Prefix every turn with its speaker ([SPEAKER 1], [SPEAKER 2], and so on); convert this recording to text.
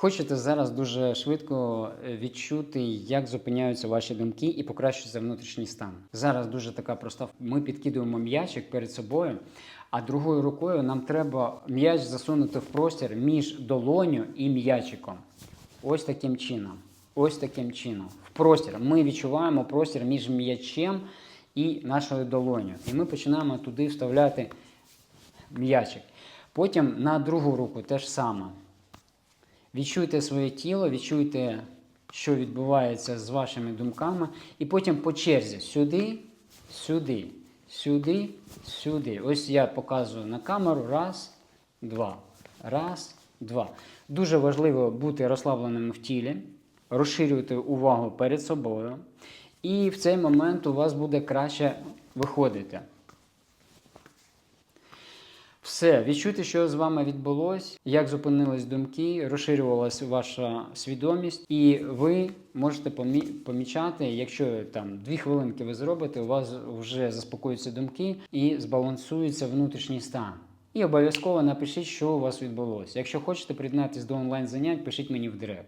[SPEAKER 1] Хочете зараз дуже швидко е, відчути, як зупиняються ваші думки і покращується внутрішній стан. Зараз дуже така проста. Ми підкидуємо м'ячик перед собою, а другою рукою нам треба м'яч засунути в простір між долоню і м'ячиком. Ось таким чином. Ось таким чином. В простір. Ми відчуваємо простір між м'ячем і нашою долоню. І ми починаємо туди вставляти м'ячик. Потім на другу руку теж саме. Відчуйте своє тіло, відчуйте, що відбувається з вашими думками, і потім по черзі сюди, сюди, сюди, сюди. Ось я показую на камеру. Раз, два. Раз, два. Дуже важливо бути розслабленим в тілі, розширювати увагу перед собою. І в цей момент у вас буде краще виходити. Все, відчути, що з вами відбулось, як зупинились думки, розширювалася ваша свідомість, і ви можете помі- помічати, якщо там дві хвилинки ви зробите, у вас вже заспокоюються думки і збалансується внутрішній стан. І обов'язково напишіть, що у вас відбулося. Якщо хочете приєднатися до онлайн занять, пишіть мені в директ.